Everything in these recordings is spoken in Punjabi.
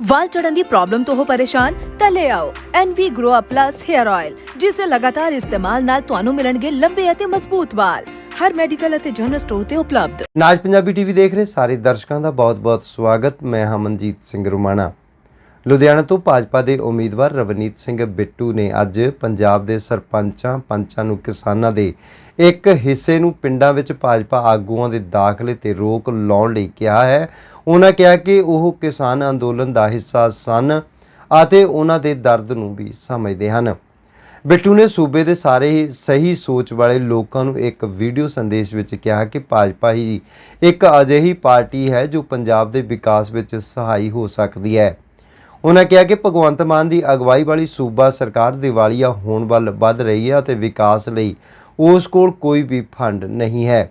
ਵਾਲ ਝੜਨ ਦੀ ਪ੍ਰੋਬਲਮ ਤੋਂ ਹੋ ਪਰੇਸ਼ਾਨ, ਤਾਂ ਲੈ ਆਓ NV Grow Up Plus Hair Oil ਜਿਸ ਦੇ ਲਗਾਤਾਰ ਇਸਤੇਮਾਲ ਨਾਲ ਤੁਹਾਨੂੰ ਮਿਲਣਗੇ ਲੰਬੇ ਅਤੇ ਮਜ਼ਬੂਤ ਵਾਲ। ਹਰ ਮੈਡੀਕਲ ਅਤੇ ਜਨਰਲ ਸਟੋਰ ਤੇ ਉਪਲਬਧ। ਨਾਜ ਪੰਜਾਬੀ ਟੀਵੀ ਦੇਖ ਰਹੇ ਸਾਰੇ ਦਰਸ਼ਕਾਂ ਦਾ ਬਹੁਤ-ਬਹੁਤ ਸਵਾਗਤ। ਮੈਂ ਹਾਂ ਮਨਜੀਤ ਸਿੰਘ ਰੁਮਾਣਾ। ਲੁਧਿਆਣਾ ਤੋਂ ਭਾਜਪਾ ਦੇ ਉਮੀਦਵਾਰ ਰਵਨੀਤ ਸਿੰਘ ਬਿੱਟੂ ਨੇ ਅੱਜ ਪੰਜਾਬ ਦੇ ਸਰਪੰਚਾਂ, ਪੰਚਾਂ ਨੂੰ ਕਿਸਾਨਾਂ ਦੇ ਇੱਕ ਹਿੱਸੇ ਨੂੰ ਪਿੰਡਾਂ ਵਿੱਚ ਭਾਜਪਾ ਆਗੂਆਂ ਦੇ ਦਾਖਲੇ ਤੇ ਰੋਕ ਲਾਉਣ ਲਈ ਕਿਹਾ ਹੈ। ਉਹਨਾਂ ਕਿਹਾ ਕਿ ਉਹ ਕਿਸਾਨ ਅੰਦੋਲਨ ਦਾ ਹਿੱਸਾ ਸਨ ਅਤੇ ਉਹਨਾਂ ਦੇ ਦਰਦ ਨੂੰ ਵੀ ਸਮਝਦੇ ਹਨ। ਬਿੱਟੂ ਨੇ ਸੂਬੇ ਦੇ ਸਾਰੇ ਹੀ ਸਹੀ ਸੋਚ ਵਾਲੇ ਲੋਕਾਂ ਨੂੰ ਇੱਕ ਵੀਡੀਓ ਸੰਦੇਸ਼ ਵਿੱਚ ਕਿਹਾ ਕਿ ਭਾਜਪਾ ਹੀ ਇੱਕ ਅਜਿਹੀ ਪਾਰਟੀ ਹੈ ਜੋ ਪੰਜਾਬ ਦੇ ਵਿਕਾਸ ਵਿੱਚ ਸਹਾਈ ਹੋ ਸਕਦੀ ਹੈ। ਉਹਨਾਂ ਕਿਹਾ ਕਿ ਭਗਵੰਤ ਮਾਨ ਦੀ ਅਗਵਾਈ ਵਾਲੀ ਸੂਬਾ ਸਰਕਾਰ ਦਿਵਾਲੀਆ ਹੋਣ ਵੱਲ ਵੱਧ ਰਹੀ ਹੈ ਅਤੇ ਵਿਕਾਸ ਲਈ ਉਸ ਕੋਲ ਕੋਈ ਵੀ ਫੰਡ ਨਹੀਂ ਹੈ।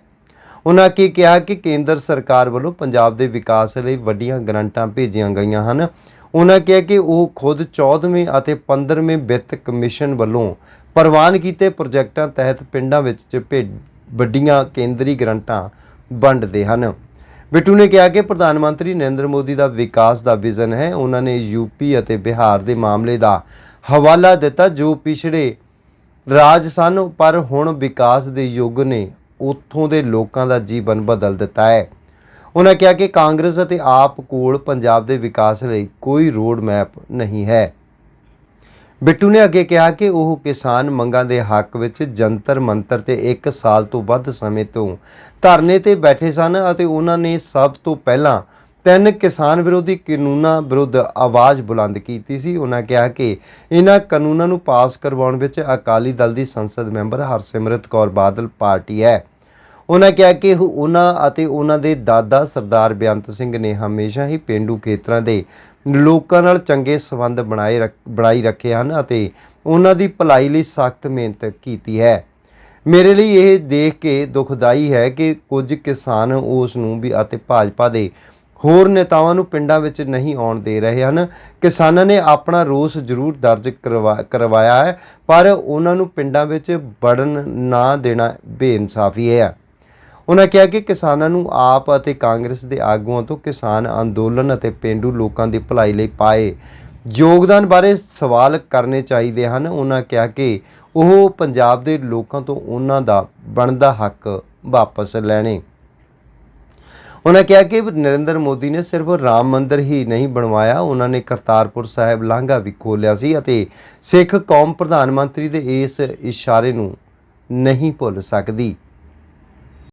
ਉਹਨਾਂ ਕੀ ਕਿਹਾ ਕਿ ਕੇਂਦਰ ਸਰਕਾਰ ਵੱਲੋਂ ਪੰਜਾਬ ਦੇ ਵਿਕਾਸ ਲਈ ਵੱਡੀਆਂ ਗ੍ਰਾਂਟਾਂ ਭੇਜੀਆਂ ਗਈਆਂ ਹਨ। ਉਹਨਾਂ ਕਿਹਾ ਕਿ ਉਹ ਖੁਦ 14ਵੇਂ ਅਤੇ 15ਵੇਂ ਵਿੱਤ ਕਮਿਸ਼ਨ ਵੱਲੋਂ ਪ੍ਰਵਾਨ ਕੀਤੇ ਪ੍ਰੋਜੈਕਟਾਂ ਤਹਿਤ ਪਿੰਡਾਂ ਵਿੱਚ ਭੇ- ਵੱਡੀਆਂ ਕੇਂਦਰੀ ਗ੍ਰਾਂਟਾਂ ਵੰਡਦੇ ਹਨ। ਬਿੱਟੂ ਨੇ ਕਿਹਾ ਕਿ ਪ੍ਰਧਾਨ ਮੰਤਰੀ ਨਰਿੰਦਰ ਮੋਦੀ ਦਾ ਵਿਕਾਸ ਦਾ ਵਿਜ਼ਨ ਹੈ। ਉਹਨਾਂ ਨੇ ਯੂਪੀ ਅਤੇ ਬਿਹਾਰ ਦੇ ਮਾਮਲੇ ਦਾ ਹਵਾਲਾ ਦਿੱਤਾ, ਜੋ ਪਿਛੜੇ ਰਾਜ ਸਨ, ਪਰ ਹੁਣ ਵਿਕਾਸ ਦੇ ਯੁੱਗ ਨੇ ਉੱਥੋਂ ਦੇ ਲੋਕਾਂ ਦਾ ਜੀਵਨ ਬਦਲ ਦਿੱਤਾ ਹੈ। ਉਹਨਾਂ ਕਿਹਾ ਕਿ ਕਾਂਗਰਸ ਅਤੇ ਆਪ ਕੋਲ ਪੰਜਾਬ ਦੇ ਵਿਕਾਸ ਲਈ ਕੋਈ ਰੋਡ ਮੈਪ ਨਹੀਂ ਹੈ। ਬਿੱਟੂ ਨੇ ਅੱਗੇ ਕਿਹਾ ਕਿ ਉਹ ਕਿਸਾਨ ਮੰਗਾਂ ਦੇ ਹੱਕ ਵਿੱਚ ਜੰਤਰ ਮੰਤਰ ਤੇ 1 ਸਾਲ ਤੋਂ ਵੱਧ ਸਮੇਂ ਤੋਂ ਧਰਨੇ ਤੇ ਬੈਠੇ ਸਨ ਅਤੇ ਉਹਨਾਂ ਨੇ ਸਭ ਤੋਂ ਪਹਿਲਾਂ ਤਿੰਨ ਕਿਸਾਨ ਵਿਰੋਧੀ ਕਾਨੂੰਨਾਂ ਵਿਰੁੱਧ ਆਵਾਜ਼ ਬੁਲੰਦ ਕੀਤੀ ਸੀ। ਉਹਨਾਂ ਕਿਹਾ ਕਿ ਇਹਨਾਂ ਕਾਨੂੰਨਾਂ ਨੂੰ ਪਾਸ ਕਰਵਾਉਣ ਵਿੱਚ ਅਕਾਲੀ ਦਲ ਦੀ ਸੰਸਦ ਮੈਂਬਰ ਹਰਸਿਮਰਤ ਕੌਰ ਬਾਦਲ ਪਾਰਟੀ ਹੈ। ਉਹਨਾਂ ਕਿਹਾ ਕਿ ਉਹਨਾਂ ਅਤੇ ਉਹਨਾਂ ਦੇ ਦਾਦਾ ਸਰਦਾਰ ਬੇਅੰਤ ਸਿੰਘ ਨੇ ਹਮੇਸ਼ਾ ਹੀ ਪਿੰਡੂ ਖੇਤਰਾਂ ਦੇ ਲੋਕਾਂ ਨਾਲ ਚੰਗੇ ਸੰਬੰਧ ਬਣਾਏ ਰੱਖ- ਬਣਾਈ ਰੱਖੇ ਹਨ ਅਤੇ ਉਹਨਾਂ ਦੀ ਭਲਾਈ ਲਈ ਸਖਤ ਮਿਹਨਤ ਕੀਤੀ ਹੈ। ਮੇਰੇ ਲਈ ਇਹ ਦੇਖ ਕੇ ਦੁਖਦਾਈ ਹੈ ਕਿ ਕੁਝ ਕਿਸਾਨ ਉਸ ਨੂੰ ਵੀ ਅਤੇ ਭਾਜਪਾ ਦੇ ਹੋਰ ਨੇਤਾਵਾਂ ਨੂੰ ਪਿੰਡਾਂ ਵਿੱਚ ਨਹੀਂ ਆਉਣ ਦੇ ਰਹੇ ਹਨ। ਕਿਸਾਨਾਂ ਨੇ ਆਪਣਾ ਰੋਸ ਜ਼ਰੂਰ ਦਰਜ ਕਰਵਾ- ਕਰਵਾਇਆ ਹੈ, ਪਰ ਉਹਨਾਂ ਨੂੰ ਪਿੰਡਾਂ ਵਿੱਚ ਵੜਨ ਨਾ ਦੇਣਾ ਬੇਇਨਸਾਫੀ ਹੈ। ਉਹਨਾਂ ਕਿਹਾ ਕਿ ਕਿਸਾਨਾਂ ਨੂੰ ਆਪ ਅਤੇ ਕਾਂਗਰਸ ਦੇ ਆਗੂਆਂ ਤੋਂ ਕਿਸਾਨ ਅੰਦੋਲਨ ਅਤੇ ਪਿੰਡੂ ਲੋਕਾਂ ਦੀ ਭਲਾਈ ਲਈ ਪਾਏ ਯੋਗਦਾਨ ਬਾਰੇ ਸਵਾਲ ਕਰਨੇ ਚਾਹੀਦੇ ਹਨ। ਉਹਨਾਂ ਕਿਹਾ ਕਿ ਉਹ ਪੰਜਾਬ ਦੇ ਲੋਕਾਂ ਤੋਂ ਉਹਨਾਂ ਦਾ ਬਣਦਾ ਹੱਕ ਵਾਪਸ ਲੈਣੇ। ਉਹਨਾਂ ਕਿਹਾ ਕਿ ਨਰਿੰਦਰ ਮੋਦੀ ਨੇ ਸਿਰਫ ਰਾਮ ਮੰਦਿਰ ਹੀ ਨਹੀਂ ਬਣਵਾਇਆ ਉਹਨਾਂ ਨੇ ਕਰਤਾਰਪੁਰ ਸਾਹਿਬ ਲਾਂਘਾ ਵੀ ਖੋਲ੍ਹਿਆ ਸੀ ਅਤੇ ਸਿੱਖ ਕੌਮ ਪ੍ਰਧਾਨ ਮੰਤਰੀ ਦੇ ਇਸ ਇਸ਼ਾਰੇ ਨੂੰ ਨਹੀਂ ਭੁੱਲ ਸਕਦੀ।